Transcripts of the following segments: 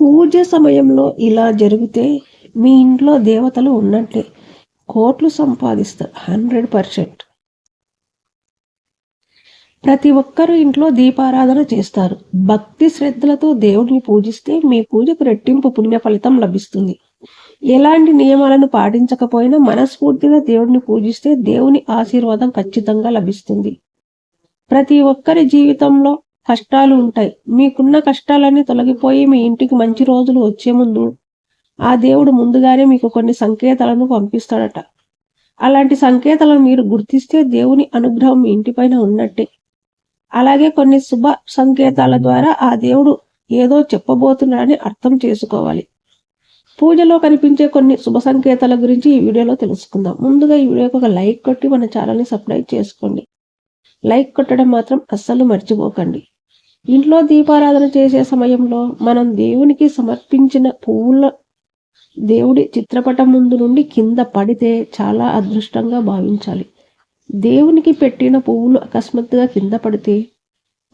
పూజ సమయంలో ఇలా జరిగితే మీ ఇంట్లో దేవతలు ఉన్నట్లే. కోట్లు సంపాదిస్తారు హండ్రెడ్ పర్సెంట్. ప్రతి ఒక్కరు ఇంట్లో దీపారాధన చేస్తారు. భక్తి శ్రద్ధలతో దేవుడిని పూజిస్తే మీ పూజకు రెట్టింపు పుణ్య ఫలితం లభిస్తుంది. ఎలాంటి నియమాలను పాటించకపోయినా మనస్ఫూర్తిగా దేవుడిని పూజిస్తే దేవుని ఆశీర్వాదం ఖచ్చితంగా లభిస్తుంది. ప్రతి ఒక్కరి జీవితంలో కష్టాలు ఉంటాయి. మీకున్న కష్టాలన్నీ తొలగిపోయి మీ ఇంటికి మంచి రోజులు వచ్చే ముందు ఆ దేవుడు ముందుగానే మీకు కొన్ని సంకేతాలను పంపిస్తాడట. అలాంటి సంకేతాలను మీరు గుర్తిస్తే దేవుని అనుగ్రహం మీ ఇంటిపైన ఉన్నట్టే. అలాగే కొన్ని శుభ సంకేతాల ద్వారా ఆ దేవుడు ఏదో చెప్పబోతున్నాడని అర్థం చేసుకోవాలి. పూజలో కనిపించే కొన్ని శుభ సంకేతాల గురించి ఈ వీడియోలో తెలుసుకుందాం. ముందుగా ఈ వీడియోకి ఒక లైక్ కొట్టి మన ఛానల్ని సబ్స్క్రైబ్ చేసుకోండి. లైక్ కొట్టడం మాత్రం అస్సలు మర్చిపోకండి. ఇంట్లో దీపారాధన చేసే సమయంలో మనం దేవునికి సమర్పించిన పువ్వుల దేవుడి చిత్రపటం ముందు నుండి కింద పడితే చాలా అదృష్టంగా భావించాలి. దేవునికి పెట్టిన పువ్వులు అకస్మాత్తుగా కింద పడితే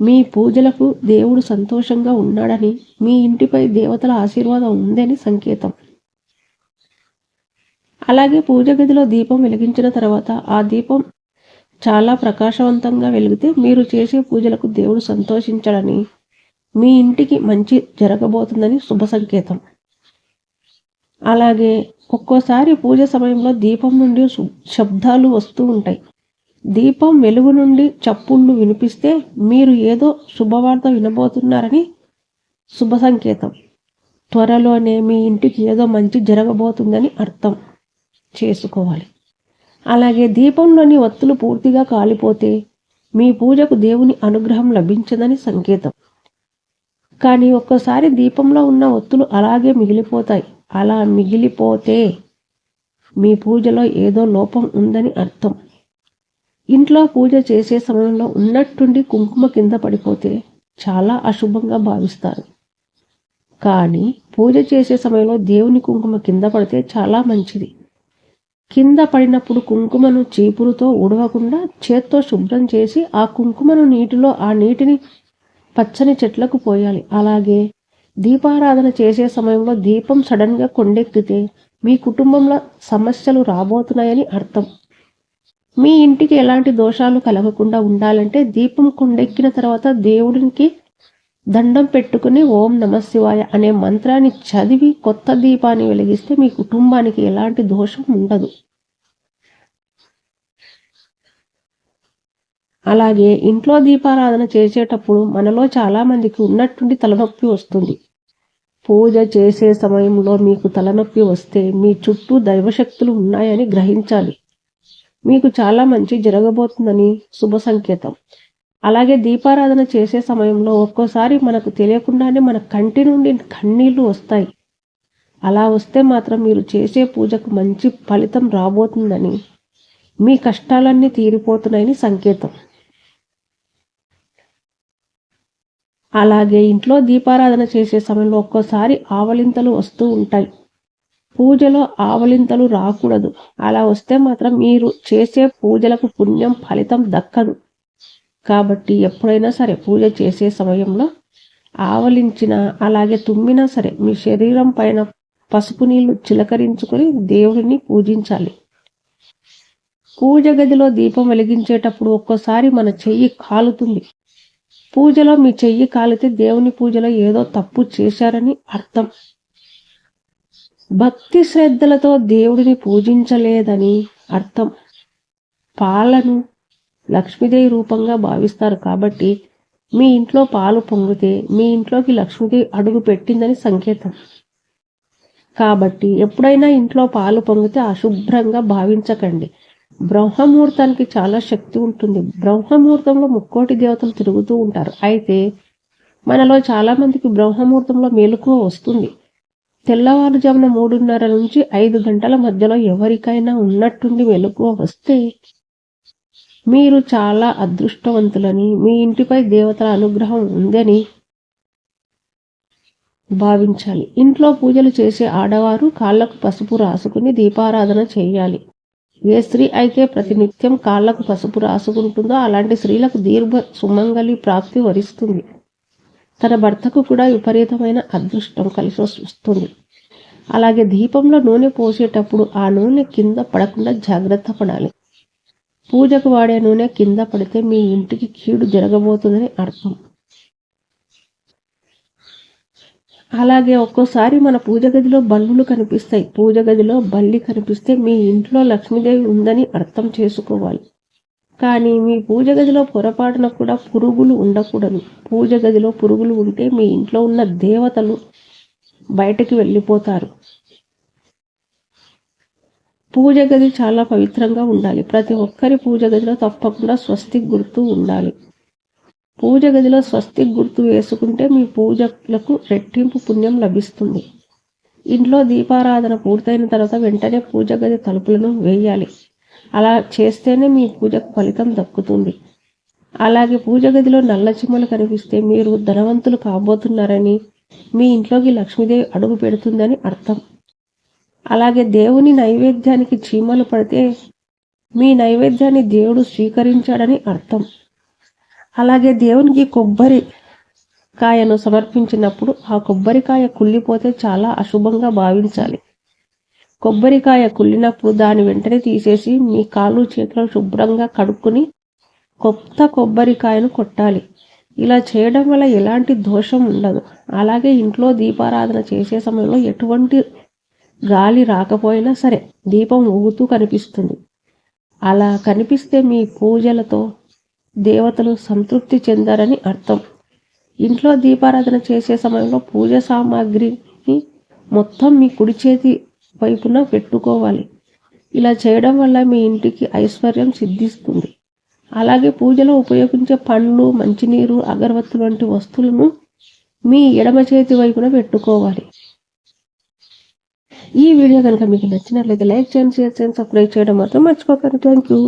మీ పూజలకు దేవుడు సంతోషంగా ఉన్నాడని మీ ఇంటిపై దేవతల ఆశీర్వాదం ఉందని సంకేతం. అలాగే పూజ గదిలో దీపం వెలిగించిన తర్వాత ఆ దీపం చాలా ప్రకాశవంతంగా వెలిగితే మీరు చేసే పూజలకు దేవుడు సంతోషించడని మీ ఇంటికి మంచి జరగబోతుందని శుభ సంకేతం. అలాగే ఒక్కోసారి పూజ సమయంలో దీపం నుండి శబ్దాలు వస్తూ ఉంటాయి. దీపం వెలుగు నుండి చప్పుళ్ళు వినిపిస్తే మీరు ఏదో శుభవార్త వినబోతున్నారని శుభ సంకేతం. త్వరలోనే మీ ఇంటికి ఏదో మంచి జరగబోతుందని అర్థం చేసుకోవాలి. అలాగే దీపంలోని ఒత్తులు పూర్తిగా కాలిపోతే మీ పూజకు దేవుని అనుగ్రహం లభించదని సంకేతం. కానీ ఒక్కసారి దీపంలో ఉన్న ఒత్తులు అలాగే మిగిలిపోతాయి. అలా మిగిలిపోతే మీ పూజలో ఏదో లోపం ఉందని అర్థం. ఇంట్లో పూజ చేసే సమయంలో ఉన్నట్టుండి కుంకుమ కింద పడిపోతే చాలా అశుభంగా భావిస్తారు. కానీ పూజ చేసే సమయంలో దేవుని కుంకుమ కింద పడితే చాలా మంచిది. కింద పడినప్పుడు కుంకుమను చీపురుతో ఉడవకుండా చేత్తో శుభ్రం చేసి ఆ కుంకుమను నీటిలో ఆ నీటిని పచ్చని చెట్లకు పోయాలి. అలాగే దీపారాధన చేసే సమయంలో దీపం సడన్గా కొండెక్కితే మీ కుటుంబంలో సమస్యలు రాబోతున్నాయని అర్థం. మీ ఇంటికి ఎలాంటి దోషాలు కలగకుండా ఉండాలంటే దీపం కొండెక్కిన తర్వాత దేవుడికి దండం పెట్టుకుని ఓం నమశివాయ అనే మంత్రాన్ని చదివి కొత్త దీపాన్ని వెలిగిస్తే మీ కుటుంబానికి ఎలాంటి దోషం ఉండదు. అలాగే ఇంట్లో దీపారాధన చేసేటప్పుడు మనలో చాలామందికి ఉన్నట్టుండి తలనొప్పి వస్తుంది. పూజ చేసే సమయంలో మీకు తలనొప్పి వస్తే మీ చుట్టూ దైవశక్తులు ఉన్నాయని గ్రహించాలి. మీకు చాలా మంచి జరగబోతుందని శుభ సంకేతం. అలాగే దీపారాధన చేసే సమయంలో ఒక్కోసారి మనకు తెలియకుండానే మన కంటి నుండి కన్నీళ్ళు వస్తాయి. అలా వస్తే మాత్రం మీరు చేసే పూజకు మంచి ఫలితం రాబోతుందని మీ కష్టాలన్నీ తీరిపోతున్నాయని సంకేతం. అలాగే ఇంట్లో దీపారాధన చేసే సమయంలో ఒక్కోసారి ఆవలింతలు వస్తూ ఉంటాయి. పూజలో ఆవలింతలు రాకూడదు. అలా వస్తే మాత్రం మీరు చేసే పూజలకు పుణ్యం ఫలితం దక్కదు. కాబట్టి ఎప్పుడైనా సరే పూజ చేసే సమయంలో ఆవలించిన అలాగే తుమ్మినా సరే మీ శరీరం పైన పసుపు నీళ్ళు చిలకరించుకొని దేవుడిని పూజించాలి. పూజ గదిలో దీపం వెలిగించేటప్పుడు ఒక్కోసారి మన చెయ్యి కాలుతుంది. పూజలో మీ చెయ్యి కాలితే దేవుని పూజలో ఏదో తప్పు చేశారని అర్థం. భక్తి శ్రద్ధలతో దేవుడిని పూజించలేదని అర్థం. పాలను లక్ష్మీదేవి రూపంగా భావిస్తారు కాబట్టి మీ ఇంట్లో పాలు పొంగితే మీ ఇంట్లోకి లక్ష్మీదేవి అడుగు పెట్టిందని సంకేతం. కాబట్టి ఎప్పుడైనా ఇంట్లో పాలు పొంగితే అశుభ్రంగా భావించకండి. బ్రహ్మముహూర్తానికి చాలా శక్తి ఉంటుంది. బ్రహ్మముహూర్తంలో ముక్కోటి దేవతలు తిరుగుతూ ఉంటారు. అయితే మనలో చాలా మందికి బ్రహ్మముహూర్తంలో మెలకువ వస్తుంది. తెల్లవారుజామున మూడున్నర నుంచి ఐదు గంటల మధ్యలో ఎవరికైనా ఉన్నట్టుండి మెలకువ వస్తే మీరు చాలా అదృష్టవంతులని మీ ఇంటిపై దేవతల అనుగ్రహం ఉందని భావించాలి. ఇంట్లో పూజలు చేసే ఆడవారు కాళ్ళకు పసుపు రాసుకుని దీపారాధన చేయాలి. ఏ స్త్రీ అయితే ప్రతినిత్యం కాళ్ళకు పసుపు రాసుకుంటుందో అలాంటి స్త్రీలకు దీర్ఘ సుమంగళి ప్రాప్తి వరిస్తుంది. తన భర్తకు కూడా విపరీతమైన అదృష్టం కలిసి వస్తుంది. అలాగే దీపంలో నూనె పోసేటప్పుడు ఆ నూనె కింద పడకుండా జాగ్రత్త పడాలి. పూజకు వాడే నూనె కింద పడితే మీ ఇంటికి కీడు జరగబోతుందని అర్థం. అలాగే ఒక్కోసారి మన పూజ గదిలో బల్బులు కనిపిస్తాయి. పూజ గదిలో బల్లి కనిపిస్తే మీ ఇంట్లో లక్ష్మీదేవి ఉందని అర్థం చేసుకోవాలి. కానీ మీ పూజ గదిలో పొరపాటున కూడా పురుగులు ఉండకూడదు. పూజ గదిలో పురుగులు ఉంటే మీ ఇంట్లో ఉన్న దేవతలు బయటకు వెళ్ళిపోతారు. పూజ గది చాలా పవిత్రంగా ఉండాలి. ప్రతి ఒక్కరి పూజ గదిలో తప్పకుండా స్వస్తిక్ గుర్తు ఉండాలి. పూజ గదిలో స్వస్తిక్ గుర్తు వేసుకుంటే మీ పూజలకు రెట్టింపు పుణ్యం లభిస్తుంది. ఇంట్లో దీపారాధన పూర్తయిన తర్వాత వెంటనే పూజ గది తలుపులను వేయాలి. అలా చేస్తేనే మీ పూజకు ఫలితం దక్కుతుంది. అలాగే పూజ గదిలో నల్ల చిమ్మలు కనిపిస్తే మీరు ధనవంతులు కాబోతున్నారని మీ ఇంట్లోకి లక్ష్మీదేవి అడుగు పెడుతుందని అర్థం. అలాగే దేవుని నైవేద్యానికి చీమలు పడితే మీ నైవేద్యాన్ని దేవుడు స్వీకరించాడని అర్థం. అలాగే దేవునికి కొబ్బరి కాయను సమర్పించినప్పుడు ఆ కొబ్బరికాయ కుళ్ళిపోతే చాలా అశుభంగా భావించాలి. కొబ్బరికాయ కుళ్ళినప్పుడు దాని వెంటనే తీసేసి మీ కాళ్ళు చేతులు శుభ్రంగా కడుక్కుని కొత్త కొబ్బరికాయను కొట్టాలి. ఇలా చేయడం వల్ల ఎలాంటి దోషం ఉండదు. అలాగే ఇంట్లో దీపారాధన చేసే సమయంలో ఎటువంటి గాలి రాకపోయినా సరే దీపం ఊగుతూ కనిపిస్తుంది. అలా కనిపిస్తే మీ పూజలతో దేవతలు సంతృప్తి చెందారని అర్థం. ఇంట్లో దీపారాధన చేసే సమయంలో పూజ సామాగ్రిని మొత్తం మీ కుడి చేతి వైపున పెట్టుకోవాలి. ఇలా చేయడం వల్ల మీ ఇంటికి ఐశ్వర్యం సిద్ధిస్తుంది. అలాగే పూజలో ఉపయోగించే పండ్లు మంచినీరు అగరబత్తులు వంటి వస్తువులను మీ ఎడమ చేతి వైపున పెట్టుకోవాలి. ఈ వీడియో కనుక మీకు నచ్చినట్లయితే లైక్ చేయండి షేర్ చేయండి సబ్స్క్రైబ్ చేయడం మాత్రం మర్చిపోకండి. Thank you